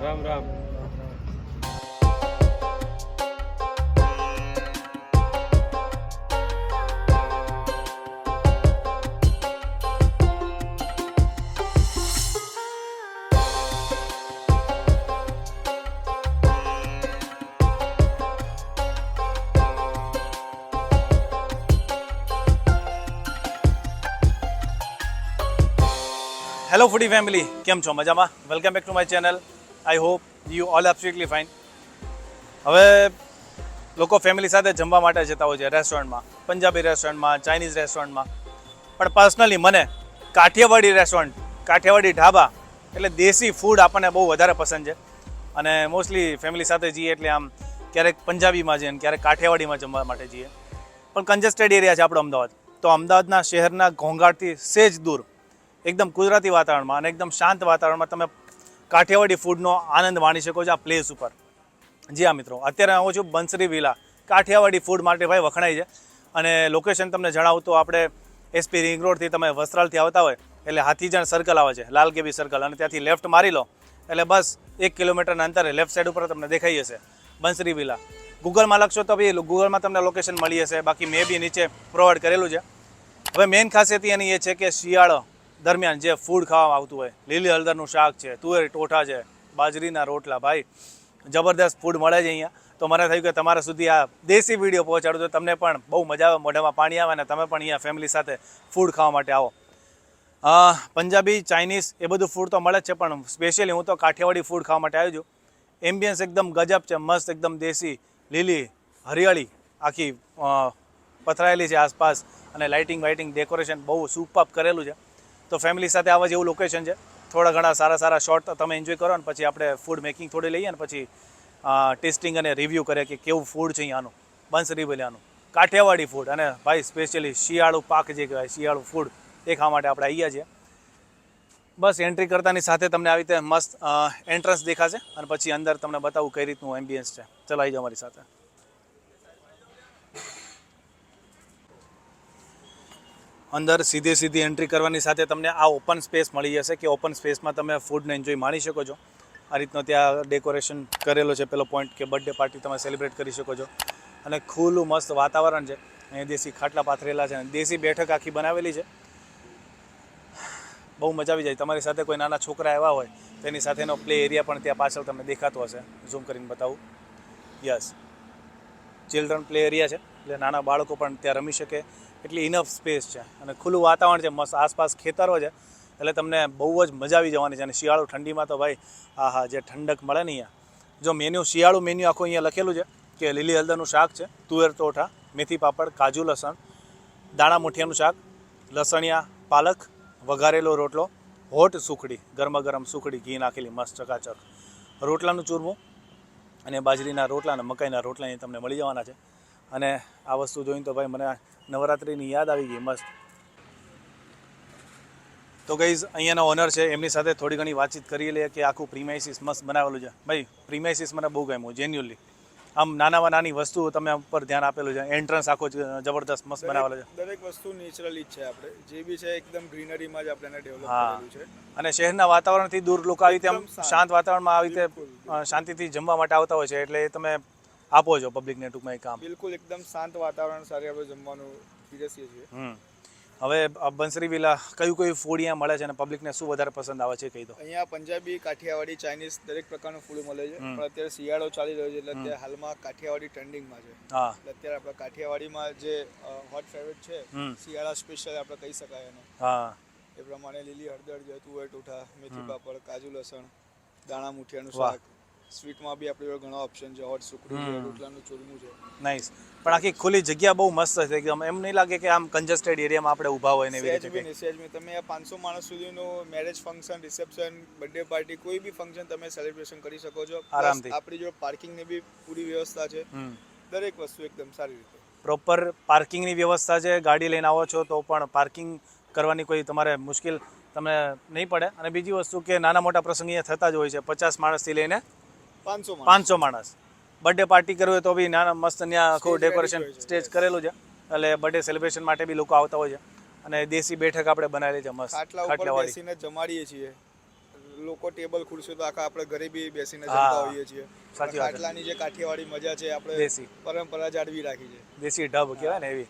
Ram Ram hello foodie family કેમ છો મજામાં welcome back to my channel I hope you all absolutely fine હવે લોકો family સાથે જમવા માટે જતા હોય છે રેસ્ટોરન્ટમાં પંજાબી રેસ્ટોરન્ટમાં ચાઇનીઝ રેસ્ટોરન્ટમાં પણ પર્સનલી મને કાઠિયાવાડી રેસ્ટોરન્ટ કાઠિયાવાડી ઢાબા એટલે દેશી ફૂડ આપણને બહુ વધારે પસંદ છે. અને મોસ્ટલી ફેમિલી સાથે જઈએ એટલે આમ ક્યારેક પંજાબીમાં જઈએ ક્યારેક કાઠિયાવાડીમાં જમવા માટે જઈએ. પણ કન્જેસ્ટેડ એરિયા છે આપણો અમદાવાદ. તો અમદાવાદના શહેરના ઘોંઘાટથી સેજ દૂર. એકદમ કુદરતી વાતાવરણમાં અને એકદમ શાંત વાતાવરણમાં તમે કાઠિયાવાડી ફૂડનો આનંદ માણી શકો છો આ પ્લેસ ઉપર. જી હા મિત્રો, અત્યારે આવું છું બંસરી વિલા. કાઠિયાવાડી ફૂડ માટે ભાઈ વખણાય છે. અને લોકેશન તમને જણાવું તો આપણે એસપી રિંગ રોડથી તમે વસ્ત્રાલથી આવતા હોય, એટલે હાથીજણ સર્કલ આવે છે, લાલ કેબી સર્કલ અને ત્યાંથી લેફ્ટ મારી લો, એટલે બસ એક કિલોમીટરના અંતરે લેફ્ટ સાઈડ ઉપર તમને દેખાઈ જશે બંસરી વિલા. ગૂગલમાં લખશો તો બી ગૂગલમાં તમને લોકેશન મળી જશે. બાકી મેં બી નીચે પ્રોવાઈડ કરેલું છે. હવે મેઇન ખાસિયત એની એ છે કે શિયાળો દરમિયાન જે ફૂડ ખાવામાં આવતું હોય, લીલી હળદરનું શાક છે, તુવેર ટોઠા છે, બાજરીના રોટલા, ભાઈ, જબરદસ્ત ફૂડ મળે છે અહીંયા. તો મને થયું કે તમારા સુધી આ દેશી વીડિયો પહોંચાડું તો તમને પણ બહુ મજા આવે, મોઢામાં પાણી આવે અને તમે પણ અહીંયા ફેમિલી સાથે ફૂડ ખાવા માટે આવો. પંજાબી ચાઇનીઝ એ બધું ફૂડ તો મળે જ છે, પણ સ્પેશિયલી હું તો કાઠિયાવાડી ફૂડ ખાવા માટે આવ્યો છું. એમ્બિયન્સ એકદમ ગજબ છે, મસ્ત એકદમ દેશી, લીલી, હરિયાળી આખી પથરાયેલી છે આસપાસ અને લાઇટિંગ વાઇટિંગ ડેકોરેશન બહુ સુપઅપ કરેલું છે. તો ફેમિલી સાથે આવા જેવું લોકેશન છે. થોડા ઘણા સારા સારા શોર્ટ તમે એન્જોય કરો અને પછી આપણે ફૂડ મેકિંગ થોડી લઈએ ને પછી ટેસ્ટિંગ અને રિવ્યૂ કરીએ કે કેવું ફૂડ છે અહીંયાનું બંસરી બલિયાનું કાઠિયાવાડી ફૂડ અને ભાઈ સ્પેશિયલી શિયાળુ પાક જે કહેવાય, શિયાળુ ફૂડ એ ખાવા માટે આપણે આવ્યા છીએ. બસ એન્ટ્રી કરતાની સાથે તમને આવી રીતે મસ્ત એન્ટ્રન્સ દેખાશે અને પછી અંદર તમને બતાવું કઈ રીતનું એમ્બિયન્સ છે. ચલો આવી જાઓ અમારી સાથે. અંદર સીધે સીધી એન્ટ્રી કરવાની સાથે તમને આ ઓપન સ્પેસ મળી જશે કે ઓપન સ્પેસમાં તમે ફૂડને એન્જોય માણી શકો છો. આ રીતનો ત્યાં ડેકોરેશન કરેલો છે, પેલો પોઈન્ટ કે બર્થડે પાર્ટી તમે સેલિબ્રેટ કરી શકો છો. અને ખુલ્લું મસ્ત વાતાવરણ છે. અહીંયા દેશી ખાટલા પાથરેલા છે અને દેશી બેઠક આખી બનાવેલી છે. બહુ મજા આવી જાય. તમારી સાથે કોઈ નાના છોકરા આવ્યા હોય, તેની સાથેનો પ્લે એરિયા પણ ત્યાં પાછળ તમને દેખાતો હશે. ઝૂમ કરીને બતાવું. યસ ચિલ્ડ્રન પ્લે એરિયા છે. એટલે નાના બાળકો પણ ત્યાં રમી શકે. એટલી ઇનફ સ્પેસ છે. અને ખુલ્લું વાતાવરણ છે, મસ્ત આસપાસ ખેતરો છે. એટલે તમને બહુ જ મજા આવી જવાની છે. અને શિયાળુ ઠંડીમાં તો ભાઈ હા હા જે ઠંડક મળે ને અહીંયા. જો મેન્યુ શિયાળુ મેન્યુ આખું અહીંયા લખેલું છે કે લીલી હળદરનું શાક છે, તુવેર ટોઠા, મેથી પાપડ, કાજુ લસણ, દાણા મુઠિયાનું શાક, લસણિયા, પાલક, વઘારેલો રોટલો, હોટ સુખડી, ગરમા ગરમ સુખડી, ઘી નાખેલી, મસ્ત ચકાચક. રોટલાનું ચૂરમું અને બાજરીના રોટલા અને મકાઈના રોટલા અહીં તમને મળી જવાના છે. અને આ વસ્તુ જોઈને તો ભાઈ મને નવરાત્રિની યાદ આવી ગઈ, મસ્ત. તો ગઈઝ અહીંયાના ઓનર છે, એમની સાથે થોડી ઘણી વાતચીત કરી લઈએ કે આખું પ્રીમાઇસીસ મસ્ત બનાવેલું છે. ભાઈ પ્રીમાઇસીસ મને બહુ ગમ્યું જેન્યુઅલી આમ નાનામાં નાની વસ્તુ તમે ઉપર ધ્યાન આપેલું છે. એન્ટ્રન્સ આખો જબરદસ્ત મસ્ત બનાવેલો છે. દરેક વસ્તુ નેચરલી જ છે આપણે. જે બી છે એકદમ ગ્રીનરીમાં જ આપણે ડેવલપ કરેલું છે. અને શહેરના વાતાવરણથી દૂર લોકો આવી રીતે આમ શાંત. વાતાવરણમાં આવી રીતે શાંતિથી જમવા માટે આવતા હોય છે એટલે એ તમે આપો છો પબ્લિકને ટૂંકમાં એ કામ. બિલકુલ એકદમ શાંત વાતાવરણ સાથે આપણે જમવાનું પીરસીએ છીએ. હવે બંસરી વિલા કયું કયું ફૂડ અહીંયા મળે છે અને પબ્લિકને શું વધારે પસંદ આવે છે કહી દો. અહીંયા પંજાબી કાઠિયાવાડી ચાઇનીઝ દરેક પ્રકારનું ફૂડ મળે છે. પણ અત્યારે શિયાળો ચાલી રહ્યો છે એટલે અત્યારે હાલમાં કાઠિયાવાડી ટ્રેન્ડિંગમાં છે. હા. એટલે અત્યારે આપણે કાઠિયાવાડીમાં જે હોટ ફેવરેટ છે શિયાળા સ્પેશિયલ આપણે કહી શકાય એને. હા. એ પ્રમાણે લીલી હળદર છે તુવેર ટોઠા મેથી પાપડ કાજુ લસણ દાણા મુઠિયાનું. શાક. સ્વીટમાં બી આપણી જોડે ઘણા ઓપ્શન છે. હોટ સુખડી છે રોટલાનું ચૂરમું છે. નાઈસ પણ આખી ખુલ્લી જગ્યા બહુ મસ્ત છે એકદમ. એમ નહીં લાગે કે આમ કન્જસ્ટેડ એરિયામાં આપણે ઊભા હોય ને એવી રીતે સેજ. બી. તમે આ પાંચસો માણસ સુધીનો marriage function reception birthday party કોઈ બી ફંક્શન તમે સેલિબ્રેશન કરી શકો છો. આરામથી. આપણી જોડે પાર્કિંગની બી પૂરી વ્યવસ્થા છે. દરેક વસ્તુ એકદમ સારી રીતે. પ્રોપર પાર્કિંગની વ્યવસ્થા છે. ગાડી લઈને આવો છો તો પણ પાર્કિંગ કરવાની કોઈ તમારે મુશ્કેલ તમને નહીં પડે. અને બીજી વસ્તુ કે નાના મોટા પ્રસંગ અહીંયા થતા જ હોય છે. પચાસ માણસથી લઈને પાંચસો માણસ. બર્થડે પાર્ટી કરવી હોય તો બી નાના મસ્ત ત્યાં આખું ડેકોરેશન સ્ટેજ કરેલું છે. એટલે બર્થડે સેલિબ્રેશન માટે બી લોકો આવતા હોય છે. અને દેશી બેઠક આપણે બનાવેલી છે મસ્ત ખાટલા ઉપર બેસીને જમાડીએ છીએ. લોકો ટેબલ ખુરશીઓ તો આખા આપણે ઘરે બી બેસીને જમતા હોઈએ છીએ. સાચી વાત. ખાટલાની જે કાઠિયાવાડી મજા છે આપણે દેશી. પરંપરા જાળવી રાખી છે. દેશી ઢબ કહેવાય ને એવી.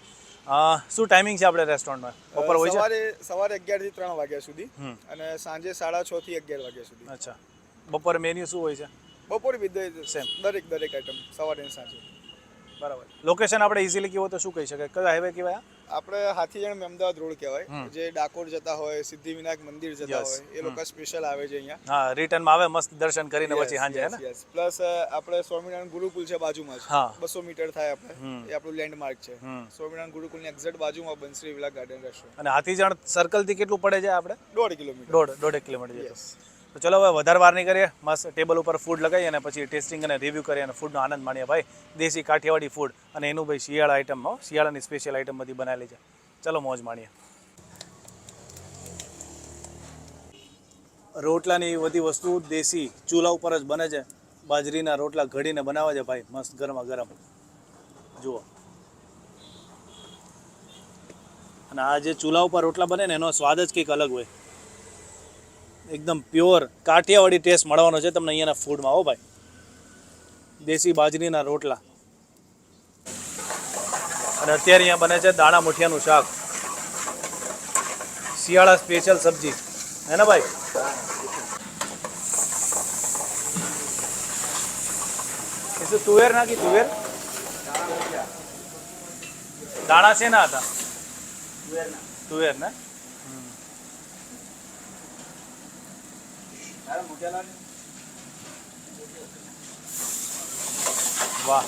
શું ટાઈમિંગ છે આપણે રેસ્ટોરન્ટમાં બપોર હોય છે? સવારે સવારે અગિયારથી ત્રણ વાગ્યા સુધી અને સાંજે સાડા છ થી અગિયાર વાગ્યા સુધી. અચ્છા. બપોરે મેન્યુ શું હોય છે? બપોરે બી સેમ દરેક દરેક આઈટમ સવારે અને સાંજે. બરાબર. લોકેશન આપણે ઇઝીલી કહેવું તો શું કહી શકાય? કયો હાઈવે કહેવાય? આપણે હાથીજણ અમદાવાદ રોડ કહેવાય. જે ડાકોર જતા હોય સિદ્ધિવિનાયક મંદિર જતા હોય એ લોકો સ્પેશિયલ આવે છે અહીંયા. હા રિટર્નમાં આવે મસ્ત દર્શન કરીને પછી હાંજે હે ને? પ્લસ આપણે સ્વામિનારાયણ ગુરુકુલ છે બાજુમાં જ. બસો મીટર થાય આપણે. એ આપણું લેન્ડમાર્ક છે. સ્વામિનારાયણ ગુરુકુલની એક્ઝેક્ટ બાજુમાં બંસરી વિલા ગાર્ડન રેસ્ટોરન્ટ અને હાથીજણ સર્કલથી કેટલું પડે છે આપણે? દોઢ કિલોમીટર. દોઢ દોઢેક કિલોમીટર જેટલું Yes. તો ચલો હવે વધારે વાર નહીં કરીએ. મસ્ત ટેબલ ઉપર ફૂડ લગાવીએ અને પછી ટેસ્ટિંગ અને રિવ્યૂ કરીએ અને ફૂડનો આનંદ માણીએ. ભાઈ, દેશી કાઠિયાવાડી ફૂડ અને એનું ભાઈ શિયાળા આઈટમ શિયાળાની સ્પેશિયલ આઈટમ બધી બનાવેલી છે. ચલો મોજ માણીએ. રોટલાની બધી વસ્તુ દેશી ચૂલા ઉપર જ બને છે. બાજરીના રોટલા ઘડીને બનાવે છે ભાઈ, મસ્ત ગરમા ગરમ. જુઓ. અને આ જે ચૂલા ઉપર રોટલા બને ને એનો સ્વાદ જ કંઈક અલગ હોય. એકદમ પ્યોર કાઠિયાવાડી ટેસ્ટ મળવાનો છે તમને અહીંયાના ફૂડમાં આવો ભાઈ. દેશી બાજરીના રોટલા. અને અત્યારે અહીંયા બને છે દાણા મુઠિયાનું શાક. શિયાળા સ્પેશિયલ સબ્જી. હે ને ભાઈ? તુવેર નાખી, તુવેર? દાણા છે ના હતા તુવેર ને? વાહ.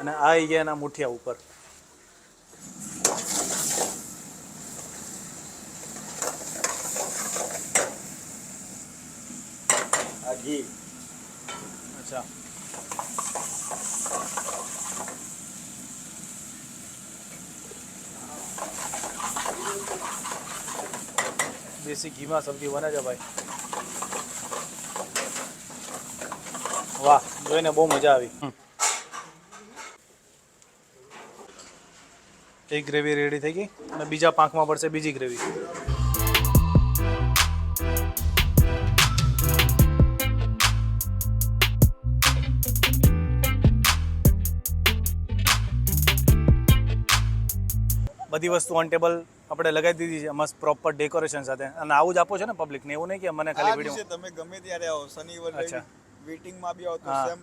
અને આ આવી ગયા એના મુઠિયા ઉપર. આ ઘી. અચ્છા. દેશી ઘીમાં સબ્જી બને છે ભાઈ. વાહ જોઈને બહુ મજા આવી. એક ગ્રેવી રેડી થઈ ગઈ અને બીજા પાંખમાં પડશે બીજી ગ્રેવી. બધી વસ્તુ ઓન ટેબલ આપણે લગાવી દીધી છે મસ્ત પ્રોપર ડેકોરેશન સાથે. અને આવું જ આપો છો ને પબ્લિકને એવું નહીં કે મને ખાલી વીડિયો તમે ગમે ત્યારે આવો શનિવાર અચ્છા. વેટિંગમાં બી આવો તો સેમ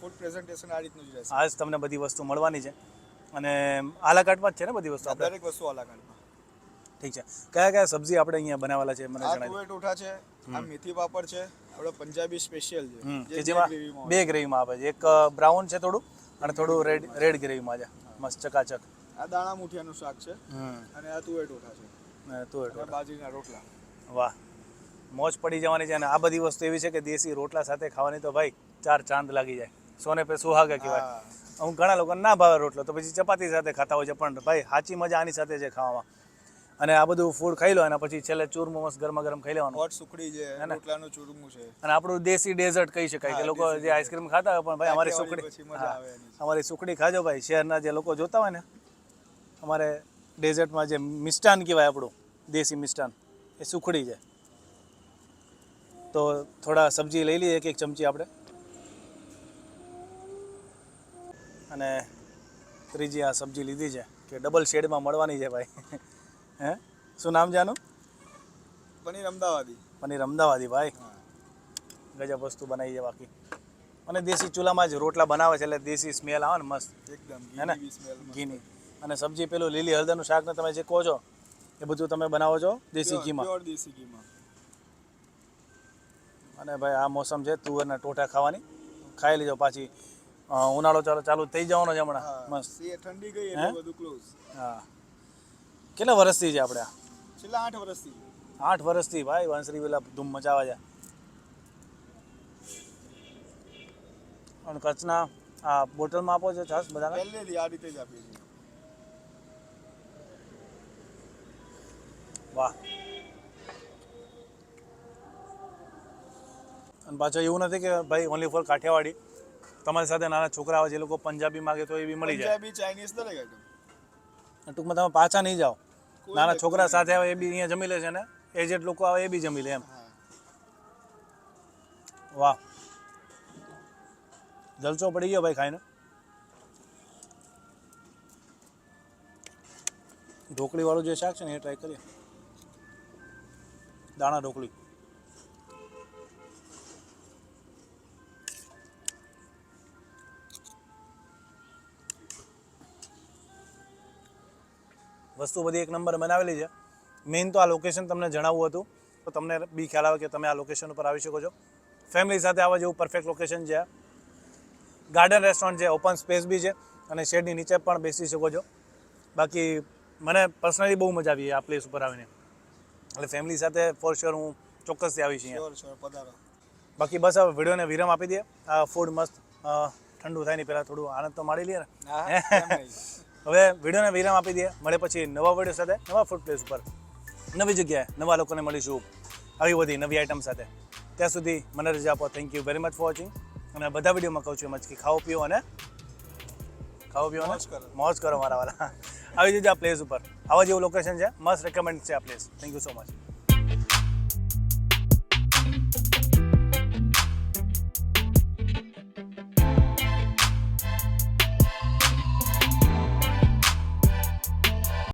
ફૂડ પ્રેઝન્ટેશન આ રીતનું જ રહેશે. આજ તમને બધી વસ્તુ મળવાની છે. અને આલાકાટમાં જ છે ને બધી વસ્તુ દરેક વસ્તુ અલગ ઠીક છે. કયા કયા સબ્જી આપણે અહીંયા બનાવેલા છે મને આ જણાવી તુવેર ટોઠા છે આ મેથી પાપડ છે આપણે પંજાબી સ્પેશિયલ છે. કે જેમાં બે ગ્રેવીમાં આવે છે. એક બ્રાઉન છે થોડું અને થોડું રેડ રેડ ગ્રેવીમાં છે. મસ્ત ચકાચક. આ દાણા મુઠિયાનું શાક છે અને આ તુવેર ટોઠા છે. તુવેર તું બાજરીના રોટલા. વાહ. મોજ પડી જવાની છે અને આ બધી વસ્તુ એવી છે કે દેશી રોટલા સાથે ખાવાની તો ભાઈ ચાર ચાંદ લાગી જાય. સોને પે સુહાગા કહેવાય. હું. અમુક ઘણા લોકો ના ભાવે રોટલો તો પછી ચપાતી સાથે ખાતા હોય છે પણ ભાઈ સાચી મજા આની સાથે છે ખાવામાં. અને આ બધું ફૂડ ખાઈ લો અને પછી છેલ્લે ચૂરમું મસ્ત ગરમા ગરમ ખાઈ લેવાનું. હોટ સુખડી છે રોટલાનું ચૂરમું છે. અને આપણું દેશી ડેઝર્ટ કહી શકાય કે લોકો જે આઈસ્ક્રીમ ખાતા હોય પણ ભાઈ અમારી સુખડી મજા આવે અમારી સુખડી ખાજો ભાઈ. શહેરના જે લોકો જોતા હોય ને અમારે ડેઝર્ટમાં જે મિષ્ટાન કહેવાય આપણું દેશી મિષ્ટાન એ સુખડી છે. તો થોડા સબ્જી લઈ લઈએ એક એક ચમચી આપણે. અને ત્રીજી આ સબ્જી લીધી છે કે ડબલ શેડમાં મળવાની છે ભાઈ. હે? શું નામ છે આનું? પનીર અમદાવાદી. પનીર અમદાવાદી ભાઈ. ગજબ વસ્તુ બનાવી છે બાકી. અને દેશી ચૂલામાં જ રોટલા બનાવે છે એટલે દેશી સ્મેલ આવે ને મસ્ત. એકદમ હે ને? ઘીની. અને સબ્જી પેલું લીલી હળદરનું શાક ને તમે જે કહો છો એ બધું તમે બનાવો છો દેશી ઘીમાં? દેશી ઘીમાં. અને ભાઈ આ મોસમ છે તુવેરના ટોઠા ખાવાની. ખાઈ લેજો પાછી. ઉનાળો ચાલો ચાલુ થઈ જવાનો છે હમણાં. મસ્ત. ઠંડી ગઈ હે? એટલે બધું ક્લોઝ હા. કેટલા વર્ષથી છે આપણે છેલ્લા આઠ વર્ષથી આઠ વર્ષથી ભાઈ વંશરી પેલા ધૂમ મચાવા છે. અને કચ્છના આ બોટલમાં આપો છો છાસ બધાને? પહેલેથી આ રીતે જ આપીએ છીએ. વાહ. અને પાછો એવું નથી કે ભાઈ ઓનલી ફોર કાઠિયાવાડી. તમારી સાથે નાના છોકરા આવે જે લોકો પંજાબી માગે તો એ બી મળી જાય. પંજાબી ચાઇનીઝ દરેક આઈટમ ટૂંકમાં તમે પાછા નહીં જાઓ. નાના છોકરા સાથે આવે એ બી અહીંયા જમી લે છે ને? એજેડ લોકો આવે એ બી જમી લે એમ. વાહ. જલસો પડી ગયો ભાઈ ખાઈને. ઢોકળી વાળું જે શાક છે ને એ ટ્રાય કરીએ. દાણા ઢોકળી. વસ્તુ બધી એક નંબર બનાવેલી છે. મેઇન તો આ લોકેશન તમને જણાવવું હતું. તો તમને બી ખ્યાલ આવે કે તમે આ લોકેશન ઉપર આવી શકો છો. ફેમિલી સાથે આવવા જેવું પરફેક્ટ લોકેશન છે. ગાર્ડન રેસ્ટોરન્ટ છે ઓપન સ્પેસ બી છે અને શેડની નીચે પણ બેસી શકો છો. બાકી મને પર્સનલી બહુ મજા આવી આ પ્લેસ ઉપર આવીને. એટલે ફેમિલી સાથે ફોર શ્યોર હું ચોક્કસથી આવીશ અહીંયા. બાકી બસ હવે વિડીયોને વિરામ આપી દઈએ. આ ફૂડ મસ્ત ઠંડુ થાય ને પહેલાં થોડું આનંદ તો માણી લઈએ ને? હવે વિડીયોને વિરામ આપી દઈએ. મળે પછી નવા વીડિયો સાથે નવા ફૂડ પ્લેસ ઉપર. નવી જગ્યાએ નવા લોકોને મળીશું આવી બધી નવી આઈટમ સાથે. ત્યાં સુધી મને રજા આપો. Thank you very much for watching અને બધા વિડીયોમાં કહું છું એમ જ કે ખાઓ પીઓ અને ખાઓ પીઓ. મોજ કરો. મારા વાળા આવી જજો આ પ્લેસ ઉપર. આવા જેવું લોકેશન છે. મસ્ત રેકમેન્ડ છે આ place thank you so much